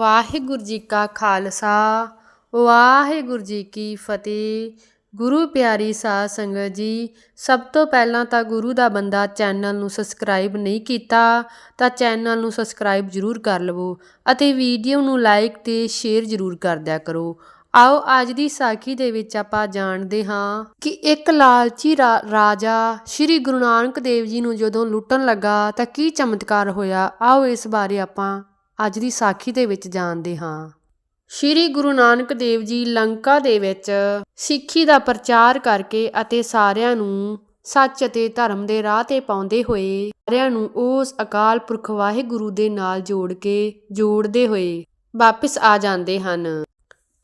ਵਾਹਿਗੁਰੂ ਜੀ ਕਾ ਖਾਲਸਾ, ਵਾਹਿਗੁਰੂ ਜੀ ਕੀ ਫਤਿਹ। ਗੁਰੂ ਪਿਆਰੀ ਸਾਧ ਸੰਗਤ ਜੀ, ਸਭ ਤੋਂ ਪਹਿਲਾਂ ਤਾਂ ਗੁਰੂ ਦਾ ਬੰਦਾ ਚੈਨਲ ਨੂੰ ਸਬਸਕ੍ਰਾਈਬ ਨਹੀਂ ਕੀਤਾ, ਤਾਂ ਚੈਨਲ ਨੂੰ ਸਬਸਕ੍ਰਾਈਬ ਜ਼ਰੂਰ ਕਰ ਲਵੋ ਅਤੇ ਵੀਡੀਓ ਨੂੰ ਲਾਈਕ ਤੇ ਸ਼ੇਅਰ ਜ਼ਰੂਰ ਕਰ ਦਿਆ ਕਰੋ। ਆਓ ਅੱਜ ਦੀ ਸਾਖੀ ਦੇ ਵਿੱਚ ਆਪਾਂ ਜਾਣਦੇ ਹਾਂ ਕਿ ਇੱਕ ਲਾਲਚੀ ਰਾ- ਰਾਜਾ ਸ੍ਰੀ ਗੁਰੂ ਨਾਨਕ ਦੇਵ ਜੀ ਨੂੰ ਜਦੋਂ ਲੁੱਟਣ ਲੱਗਾ ਤਾਂ ਕੀ ਚਮਤਕਾਰ ਹੋਇਆ? ਆਓ ਇਸ ਬਾਰੇ ਆਪਾਂ ਅੱਜ ਦੀ ਸਾਖੀ ਦੇ ਵਿੱਚ ਜਾਣਦੇ ਹਾਂ। ਸ਼੍ਰੀ ਗੁਰੂ ਨਾਨਕ ਦੇਵ ਜੀ ਲੰਕਾ ਦੇ ਵਿੱਚ ਸਿੱਖੀ ਦਾ ਪ੍ਰਚਾਰ ਕਰਕੇ ਅਤੇ ਸਾਰਿਆਂ ਨੂੰ ਸੱਚ ਅਤੇ ਧਰਮ ਦੇ ਰਾਹ ਤੇ ਪਾਉਂਦੇ ਹੋਏ ਸਾਰਿਆਂ ਨੂੰ ਉਸ ਅਕਾਲ ਪੁਰਖ ਵਾਹਿਗੁਰੂ ਦੇ ਨਾਲ ਜੋੜ ਕੇ ਜੋੜਦੇ ਹੋਏ ਵਾਪਿਸ ਆ ਜਾਂਦੇ ਹਨ।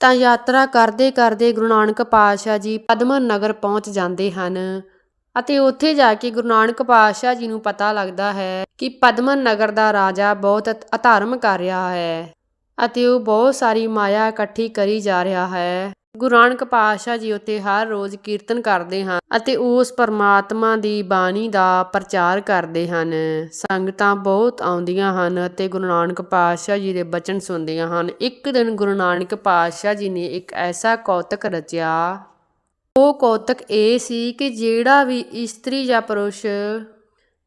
ਤਾਂ ਯਾਤਰਾ ਕਰਦੇ ਕਰਦੇ ਗੁਰੂ ਨਾਨਕ ਪਾਤਸ਼ਾਹ ਜੀ ਪਦਮਨ ਨਗਰ ਪਹੁੰਚ ਜਾਂਦੇ ਹਨ। ਅਤੇ ਉੱਥੇ ਜਾ ਕੇ ਗੁਰੂ ਨਾਨਕ ਪਾਤਸ਼ਾਹ ਜੀ ਨੂੰ ਪਤਾ ਲੱਗਦਾ ਹੈ ਕਿ ਪਦਮਨ ਨਗਰ ਦਾ ਰਾਜਾ ਬਹੁਤ ਅਤ- ਅਧਰਮ ਕਰ ਰਿਹਾ ਹੈ ਅਤੇ ਉਹ ਬਹੁਤ ਸਾਰੀ ਮਾਇਆ ਇਕੱਠੀ ਕਰੀ ਜਾ ਰਿਹਾ ਹੈ। ਗੁਰੂ ਨਾਨਕ ਪਾਤਸ਼ਾਹ ਜੀ ਉੱਤੇ ਹਰ ਰੋਜ਼ ਕੀਰਤਨ ਕਰਦੇ ਹਨ ਅਤੇ ਉਸ ਪਰਮਾਤਮਾ ਦੀ ਬਾਣੀ ਦਾ ਪ੍ਰਚਾਰ ਕਰਦੇ ਹਨ। ਸੰਗਤਾਂ ਬਹੁਤ ਆਉਂਦੀਆਂ ਹਨ ਅਤੇ ਗੁਰੂ ਨਾਨਕ ਪਾਤਸ਼ਾਹ ਜੀ ਦੇ ਬਚਨ ਸੁਣਦੀਆਂ ਹਨ। ਇੱਕ ਦਿਨ ਗੁਰੂ ਨਾਨਕ ਪਾਤਸ਼ਾਹ ਜੀ ਨੇ ਇੱਕ ਐਸਾ ਕੌਤਕ ਰਚਿਆ ਉਹ ਕੌਤਕ ਇਹ ਸੀ ਕਿ ਜਿਹੜਾ ਵੀ ਇਸਤਰੀ ਜਾਂ ਪੁਰਸ਼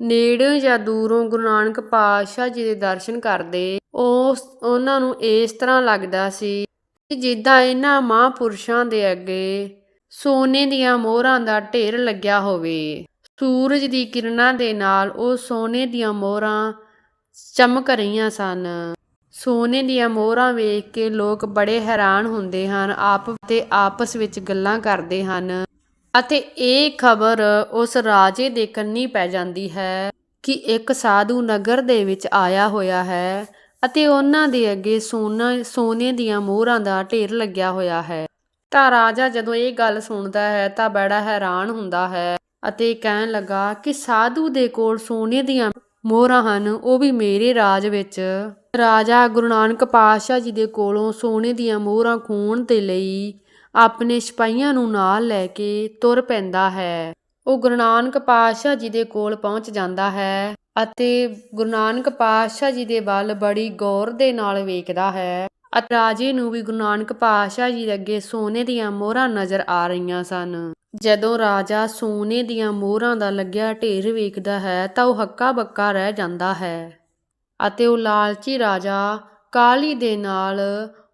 ਨੇੜਿਓਂ ਜਾਂ ਦੂਰੋਂ ਗੁਰੂ ਨਾਨਕ ਪਾਤਸ਼ਾਹ ਜੀ ਦੇ ਦਰਸ਼ਨ ਕਰਦੇ ਉਸ ਉਹਨਾਂ ਨੂੰ ਇਸ ਤਰ੍ਹਾਂ ਲੱਗਦਾ ਸੀ ਕਿ ਜਿੱਦਾਂ ਇਹਨਾਂ ਮਹਾਂਪੁਰਸ਼ਾਂ ਦੇ ਅੱਗੇ ਸੋਨੇ ਦੀਆਂ ਮੋਹਰਾਂ ਦਾ ਢੇਰ ਲੱਗਿਆ ਹੋਵੇ। ਸੂਰਜ ਦੀ ਕਿਰਨਾਂ ਦੇ ਨਾਲ ਉਹ ਸੋਨੇ ਦੀਆਂ ਮੋਹਰਾਂ ਚਮਕ ਰਹੀਆਂ ਸਨ। ਸੋਨੇ ਦੀਆਂ ਮੋਹਰਾਂ ਵੇਖ ਕੇ ਲੋਕ ਬੜੇ ਹੈਰਾਨ ਹੁੰਦੇ ਹਨ, ਆਪ ਤੇ ਆਪਸ ਵਿੱਚ ਗੱਲਾਂ ਕਰਦੇ ਹਨ। ਅਤੇ ਇਹ ਖਬਰ ਉਸ ਰਾਜੇ ਦੇ ਕੰਨੀ ਪੈ ਜਾਂਦੀ ਹੈ ਕਿ ਇੱਕ ਸਾਧੂ ਨਗਰ ਦੇ ਵਿੱਚ ਆਇਆ ਹੋਇਆ ਹੈ ਅਤੇ ਉਹਨਾਂ ਦੇ ਅੱਗੇ ਸੋਨਾ, ਸੋਨੇ ਦੀਆਂ ਮੋਹਰਾਂ ਦਾ ਢੇਰ ਲੱਗਿਆ ਹੋਇਆ ਹੈ। ਤਾਂ ਰਾਜਾ ਜਦੋਂ ਇਹ ਗੱਲ ਸੁਣਦਾ ਹੈ ਤਾਂ ਬੜਾ ਹੈਰਾਨ ਹੁੰਦਾ ਹੈ ਅਤੇ ਕਹਿਣ ਲੱਗਾ ਕਿ ਸਾਧੂ ਦੇ ਕੋਲ ਸੋਨੇ ਦੀਆਂ ਮੋਹਰਾਂ ਹਨ, ਉਹ ਵੀ ਮੇਰੇ ਰਾਜ ਵਿੱਚ। ਰਾਜਾ ਗੁਰੂ ਨਾਨਕ ਪਾਤਸ਼ਾਹ ਜੀ ਦੇ ਕੋਲੋਂ ਸੋਨੇ ਦੀਆਂ ਮੋਹਰਾਂ ਖੋਣ ਦੇ ਲਈ ਆਪਣੇ ਸਿਪਾਹੀਆਂ ਨੂੰ ਨਾਲ ਲੈ ਕੇ ਤੁਰ ਪੈਂਦਾ ਹੈ। ਉਹ ਗੁਰੂ ਨਾਨਕ ਪਾਤਸ਼ਾਹ ਜੀ ਦੇ ਕੋਲ ਪਹੁੰਚ ਜਾਂਦਾ ਹੈ ਅਤੇ ਗੁਰੂ ਨਾਨਕ ਪਾਤਸ਼ਾਹ ਜੀ ਦੇ ਵੱਲ ਬੜੀ ਗੌਰ ਦੇ ਨਾਲ ਵੇਖਦਾ ਹੈ ਅਤੇ ਰਾਜੇ ਨੂੰ ਵੀ ਗੁਰੂ ਨਾਨਕ ਪਾਤਸ਼ਾਹ ਜੀ ਦੇ ਅੱਗੇ ਸੋਨੇ ਦੀਆਂ ਮੋਹਰਾਂ ਨਜ਼ਰ ਆ ਰਹੀਆਂ ਸਨ। ਜਦੋਂ ਰਾਜਾ ਸੋਨੇ ਦੀਆਂ ਮੋਹਰਾਂ ਦਾ ਲੱਗਿਆ ਢੇਰ ਵੇਖਦਾ ਹੈ, ਤਾਂ ਉਹ ਹੱਕਾ ਬੱਕਾ ਰਹਿ ਜਾਂਦਾ ਹੈ ਅਤੇ ਉਹ ਲਾਲਚੀ ਰਾਜਾ ਕਾਲੀ ਦੇ ਨਾਲ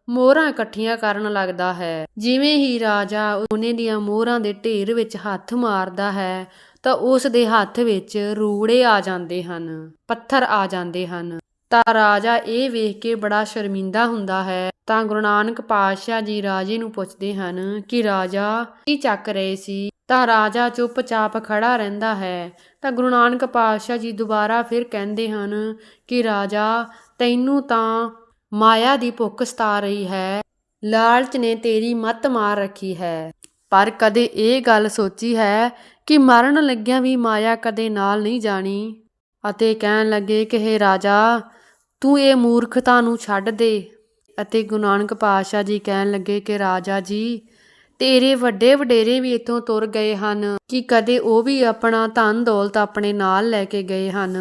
ਮੋਹਰਾਂ ਇਕੱਠੀਆਂ ਕਰਨ ਲੱਗਦਾ ਹੈ। ਜਿਵੇਂ ਹੀ ਰਾਜਾ ਸੋਨੇ ਦੀਆਂ ਮੋਹਰਾਂ ਦੇ ਢੇਰ ਵਿੱਚ ਹੱਥ ਮਾਰਦਾ ਹੈ, ਤਾਂ ਉਸ ਦੇ ਹੱਥ ਵਿੱਚ ਰੂੜੇ ਆ ਜਾਂਦੇ ਹਨ, ਪੱਥਰ ਆ ਜਾਂਦੇ ਹਨ। ਤਾਂ ਰਾਜਾ ਇਹ ਵੇਖ ਕੇ ਬੜਾ ਸ਼ਰਮਿੰਦਾ ਹੁੰਦਾ ਹੈ। ਤਾਂ ਗੁਰੂ ਨਾਨਕ ਪਾਤਸ਼ਾਹ ਜੀ ਰਾਜੇ ਨੂੰ ਪੁੱਛਦੇ ਹਨ ਕਿ ਰਾਜਾ, ਕੀ ਚੱਕ ਰਹੇ ਸੀ? ਤਾਂ ਰਾਜਾ ਚੁੱਪਚਾਪ ਖੜਾ ਰਹਿੰਦਾ ਹੈ। ਤਾਂ ਗੁਰੂ ਨਾਨਕ ਪਾਤਸ਼ਾਹ ਜੀ ਦੁਬਾਰਾ ਫਿਰ ਕਹਿੰਦੇ ਹਨ ਕਿ ਰਾਜਾ, ਤੈਨੂੰ ਤਾਂ ਮਾਇਆ ਦੀ ਭੁੱਖ ਸਤਾ ਰਹੀ ਹੈ। ਲਾਲਚ ਨੇ ਤੇਰੀ ਮੱਤ ਮਾਰ ਰੱਖੀ ਹੈ। ਪਰ ਕਦੇ ਇਹ ਗੱਲ ਸੋਚੀ ਹੈ ਕਿ ਮਰਨ ਲੱਗਿਆਂ ਵੀ ਮਾਇਆ ਕਦੇ ਨਾਲ ਨਹੀਂ ਜਾਣੀ। ਅਤੇ ਕਹਿਣ ਲੱਗੇ ਕਿ ਹੇ ਰਾਜਾ ਤੂੰ ਇਹ ਮੂਰਖਤਾ ਨੂੰ ਛੱਡ ਦੇ। ਅਤੇ ਗੁਰੂ ਨਾਨਕ ਪਾਤਸ਼ਾਹ ਜੀ ਕਹਿਣ ਲੱਗੇ ਕਿ, ਰਾਜਾ ਜੀ, ਤੇਰੇ ਵੱਡੇ ਵਡੇਰੇ ਵੀ ਇੱਥੋਂ ਤੁਰ ਗਏ ਹਨ। ਕਿ ਕਦੇ ਉਹ ਵੀ ਆਪਣਾ ਧਨ ਦੌਲਤ ਆਪਣੇ ਨਾਲ ਲੈ ਕੇ ਗਏ ਹਨ?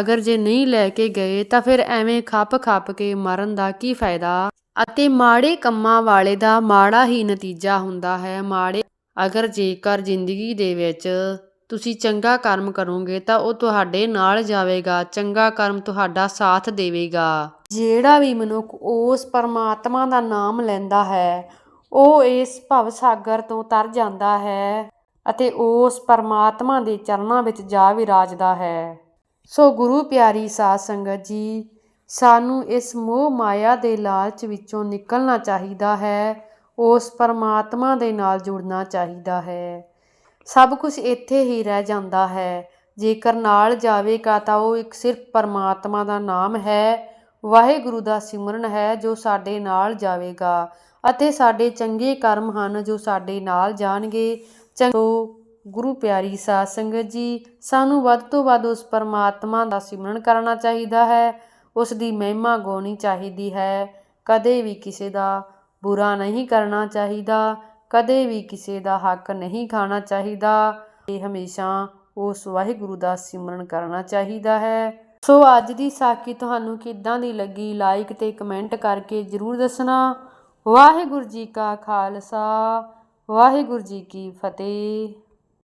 ਅਗਰ ਜੇ ਨਹੀਂ ਲੈ ਕੇ ਗਏ, ਤਾਂ ਫਿਰ ਐਵੇਂ ਖੱਪ ਖੱਪ ਕੇ ਮਰਨ ਦਾ ਕੀ ਫਾਇਦਾ? ਅਤੇ ਮਾੜੇ ਕੰਮਾਂ ਵਾਲੇ ਦਾ ਮਾੜਾ ਹੀ ਨਤੀਜਾ ਹੁੰਦਾ ਹੈ। ਮਾੜੇ ਅਗਰ ਜੇਕਰ ਜ਼ਿੰਦਗੀ ਦੇ ਵਿੱਚ ਤੁਸੀਂ ਚੰਗਾ ਕਰਮ ਕਰੋਗੇ ਤਾਂ ਉਹ ਤੁਹਾਡੇ ਨਾਲ ਜਾਵੇਗਾ, ਚੰਗਾ ਕਰਮ ਤੁਹਾਡਾ ਸਾਥ ਦੇਵੇਗਾ। ਜਿਹੜਾ ਵੀ ਮਨੁੱਖ ਉਸ ਪਰਮਾਤਮਾ ਦਾ ਨਾਮ ਲੈਂਦਾ ਹੈ, ਉਹ ਇਸ ਭਵ ਸਾਗਰ ਤੋਂ ਤਰ ਜਾਂਦਾ ਹੈ ਅਤੇ ਉਸ ਪਰਮਾਤਮਾ ਦੇ ਚਰਨਾਂ ਵਿੱਚ ਜਾ ਵਿਰਾਜਦਾ ਹੈ। ਸੋ ਗੁਰੂ ਪਿਆਰੀ ਸਾਧ ਸੰਗਤ ਜੀ, ਸਾਨੂੰ ਇਸ ਮੋਹ ਮਾਇਆ ਦੇ ਲਾਲਚ ਵਿੱਚੋਂ ਨਿਕਲਣਾ ਚਾਹੀਦਾ ਹੈ, ਉਸ ਪਰਮਾਤਮਾ ਦੇ ਨਾਲ ਜੁੜਨਾ ਚਾਹੀਦਾ ਹੈ। ਸਭ ਕੁਝ ਇੱਥੇ ਹੀ ਰਹਿ ਜਾਂਦਾ ਹੈ। ਜੇਕਰ ਨਾਲ ਜਾਵੇਗਾ ਤਾਂ ਉਹ ਇੱਕ ਸਿਰਫ ਪਰਮਾਤਮਾ ਦਾ ਨਾਮ ਹੈ। ਵਾਹਿਗੁਰੂ ਦਾ ਸਿਮਰਨ ਹੈ ਜੋ ਸਾਡੇ ਨਾਲ ਜਾਵੇਗਾ ਅਤੇ ਸਾਡੇ ਚੰਗੇ ਕਰਮ ਹਨ ਜੋ ਸਾਡੇ ਨਾਲ ਜਾਣਗੇ। ਚੰਗੋ ਗੁਰੂ ਪਿਆਰੀ ਸਾਧ ਸੰਗਤ ਜੀ, ਸਾਨੂੰ ਵੱਧ ਤੋਂ ਵੱਧ ਉਸ ਪਰਮਾਤਮਾ ਦਾ ਸਿਮਰਨ ਕਰਨਾ ਚਾਹੀਦਾ ਹੈ। ਉਸ ਦੀ ਮਹਿਮਾ ਗਾਉਣੀ ਚਾਹੀਦੀ ਹੈ। ਕਦੇ ਵੀ ਕਿਸੇ ਦਾ ਬੁਰਾ ਨਹੀਂ ਕਰਨਾ ਚਾਹੀਦਾ। ਕਦੇ ਵੀ ਕਿਸੇ ਦਾ ਹੱਕ ਨਹੀਂ ਖਾਣਾ ਚਾਹੀਦਾ। ਤੇ ਹਮੇਸ਼ਾ ਉਸ ਵਾਹਿਗੁਰੂ ਦਾ ਸਿਮਰਨ ਕਰਨਾ ਚਾਹੀਦਾ ਹੈ। ਸੋ ਅੱਜ ਦੀ ਸਾਖੀ ਤੁਹਾਨੂੰ ਕਿੱਦਾਂ ਦੀ ਲੱਗੀ? ਲਾਈਕ ਤੇ ਕਮੈਂਟ ਕਰਕੇ ਜਰੂਰ ਦੱਸਣਾ। ਵਾਹਿਗੁਰੂ ਜੀ ਕਾ ਖਾਲਸਾ, ਵਾਹਿਗੁਰੂ ਜੀ ਕੀ ਫਤਿਹ।